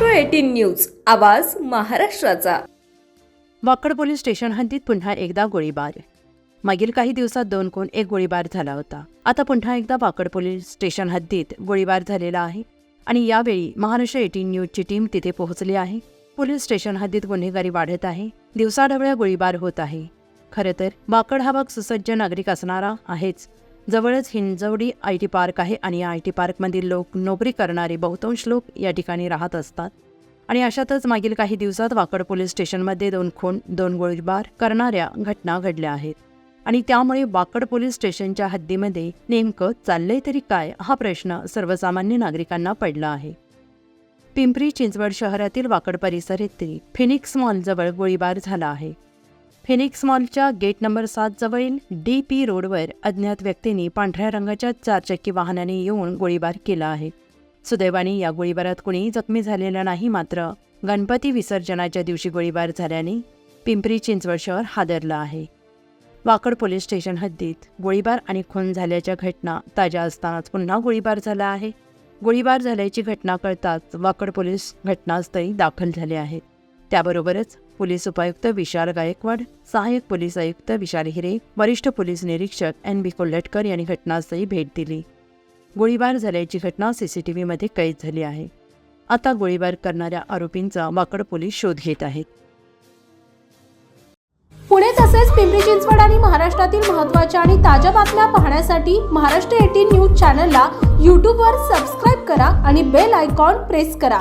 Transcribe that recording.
Eighteen news आवाज महाराष्ट्राचा. Wakad police station हद्दीत पुन्हा एकदा गोळीबार. मागील काही दिवसात दोन कोण एक गोळीबार झाला होता. आता पुन्हा एकदा वाकड पोलीस स्टेशन हद्दीत गोळीबार झालेला आहे आणि यावेळी महाराष्ट्र एटीन न्यूजची टीम तिथे पोहोचली आहे. पोलीस स्टेशन हद्दीत गुन्हेगारी वाढत आहे. दिवसाढवळ्या गोळीबार होत आहे. खरं तर वाकड हा भाग सुसज्ज नागरिक असणारा आहेच. जवळच हिंजवडी आय टी पार्क आहे आणि या आय टी पार्कमधील लोक नोकरी करणारे बहुतांश लोक या ठिकाणी राहत असतात. आणि अशातच मागील काही दिवसात वाकड पोलीस स्टेशनमध्ये दोन खून दोन गोळीबार करणाऱ्या घटना घडल्या आहेत. आणि त्यामुळे वाकड पोलीस स्टेशनच्या हद्दीमध्ये नेमकं चाललंय तरी काय हा प्रश्न सर्वसामान्य नागरिकांना पडला आहे. पिंपरी चिंचवड शहरातील वाकड परिसर येथील फिनिक्स मॉलजवळ गोळीबार झाला आहे. फिनिक्स मॉलच्या गेट नंबर सात जवळील डी पी रोडवर अज्ञात व्यक्तींनी पांढऱ्या रंगाच्या चारचक्की वाहनाने येऊन गोळीबार केला आहे. सुदैवाने या गोळीबारात कुणी जखमी झालेलं नाही मात्र गणपती विसर्जनाच्या दिवशी गोळीबार झाल्याने पिंपरी चिंचवड शहर हादरलं आहे. वाकड पोलीस स्टेशन हद्दीत गोळीबार आणि खून झाल्याच्या घटना ताज्या असतानाच पुन्हा गोळीबार झाला आहे. गोळीबार झाल्याची घटना कळताच वाकड पोलीस घटनास्थळी दाखल झाले आहेत. त्याबरोबरच पोलीस उपायुक्त विशाल गायकवाड सहाय्यक पोलीस आयुक्त विशाल हिरे वरिष्ठ पोलीस निरीक्षक एन बी कोल्हटकर यांनी घटनास्थळी भेट दिली. गोळीबार झाल्याची घटना सीसीटीव्हीमध्ये कैद झाली आहे. आता गोळीबार करणाऱ्या आरोपींचा वाकड पोलीस शोध घेत आहेत. पुणे तसेच पिंपरी चिंचवड आणि महाराष्ट्रातील महत्त्वाच्या आणि ताज्या बातम्या पाहण्यासाठी महाराष्ट्र एटीन न्यूज चॅनलला यूट्यूबवर सबस्क्राईब करा आणि बेल आयकॉन प्रेस करा.